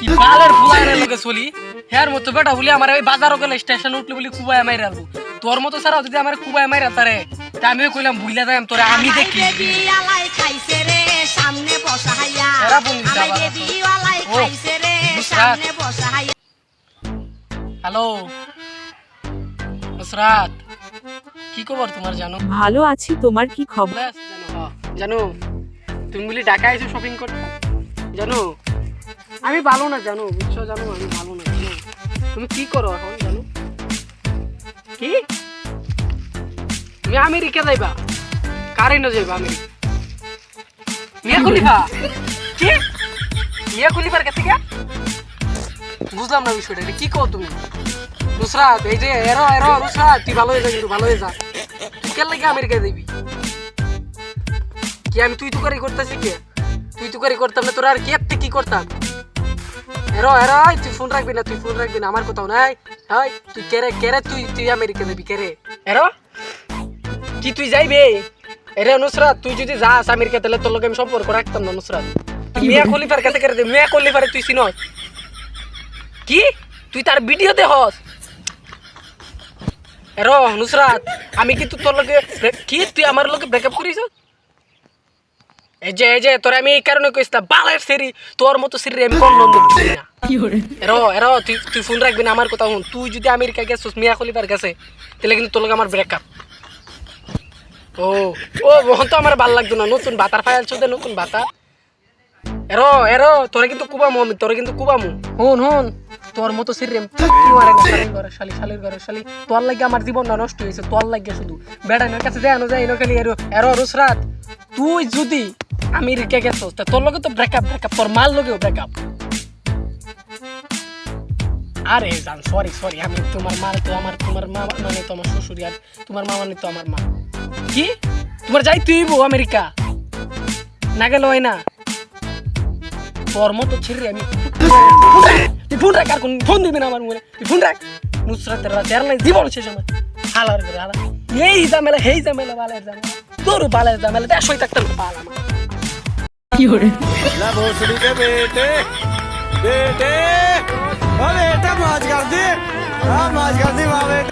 কি বালের ফুলাইরে লোকে চলি? হ্যার মতো বেটা বলি আমার ওই বাজারও গেলে স্টেশন উঠলে বলি কুবাই মাইরা আলবো তোর মতো ছাড়া যদি আমার কুবাই মাইরা তারে তা আমিও কইলাম বুঝলে যাই তোরে আমি দেখি। আলাই খাইছে রে সামনে বসাইয়া। সামনে বসাইয়া হ্যালো নুসরাত কি খবর তোমার জানো? ভালো আছি তোমার কি খবর? জানো তুমি বলি ঢাকা এসে শপিং করতে জানো আমি ভালো না, জানো, বুঝছ? জানো, আমি ভালো না, জানো। তুমি কি করো এখন, জানো? কি? তুমি আমেরিকা যাইবা? কারে না যাইবা আমেরিকা? মিয়া খলিফা! কি? মিয়া খলিফার কাছে বুঝলাম না বিষয়টা কি কো তুমি? নুসরাত, এই যে, এরো এরো, নুসরাত, তুই ভালো হয়ে যা কিন্তু, ভালো হয়ে যা। তুই কেন লাগে আমেরিকায় কি, আমি তুই তুকারি করতেছি কে? তুই তুকারি করতাম না, তোর আর কি কি করতাম? এরো এরো তুই ফোন রাখবি না তুই ফোন রাখবি না আমার কোথাও নাই হাই তুই কেরে কেরে তুই তুই আমেরিকা যাবি কেরে এরো কি তুই যাইবে এরে নুসরাত তুই যদি যাস আমেরিকা তাহলে তোর লগে আমি সম্পর্ক রাখতাম না নুসরাত মিয়া খলিফার কাছে দে মিয়া খলিফারে তুই চিনস কি তুই তার ভিডিওতে হস এরো নুসরাত আমি কিন্তু তোর ব্রে- কি তুই আমার লগে ব্রেকআপ করিস এই যে এই যে তোর আমি এই কারণে কইছিলাম বালের সেরি তোর মতো সেরি আমি কোন বুঝি না? এরো এরো তুই তুই ফোন রাখবি না আমার কথা শুন। তুই যদি আমেরিকা গেছিস মিয়া খলিফার কাছে তাহলে কিন্তু তোর আমার ব্রেকআপ ও ও বহন তো আমার ভালো লাগতো না নতুন বাতার ফাইল চলতে নতুন বাতা এরো এরো তোরে কিন্তু কুবামু আমি তোরে কিন্তু কুবামু। হুন হুন তোর মতো সিরিয়াম শালি শালির ঘরে শালি। তোর লাগে আমার জীবন নষ্ট হয়েছে তোর লাগে শুধু। বেড়ানোর কাছে যায় না যায় না খালি এরো এরো রুসরাত। তুই যদি আমেরিকা গেছস তোর লগে তো ব্রেকআপ ব্রেকআপ তোর মার লগেও ব্রেকআপ আরে জান সরি সরি আমি তোমার মা তো আমার, তোমার মা মানে তো আমার শ্বশুরি আর তোমার মা মানে তো আমার মা। কি? তোমার যাই তুই বউ আমেরিকা। না গেল হয় না। তোর মতো ছিড়ে আমি তুই ফোন রাখ, আর কোন ফোন দিবি না আমার মনে তুই ফোন রাখ। নুসরাতের রাত এয়ারলাইন জীবন শেষ আমার হালার করে হালা। এই ঝামেলা এই ঝামেলা, বালের ঝামেলা। তোর বালের ঝামেলা দেড়শোই থাকতে পাল আমার। ਲੈ ਭੋਸੜੀ ਦੇ ਬੇਟੇ ਬੇਟੇ। ਓ ਬੇਟਾ ਮਾਜ ਕਰਦੀ। ਆ ਮਾਜ ਕਰਦੀ ਮਾਂ ਬੇਟੇ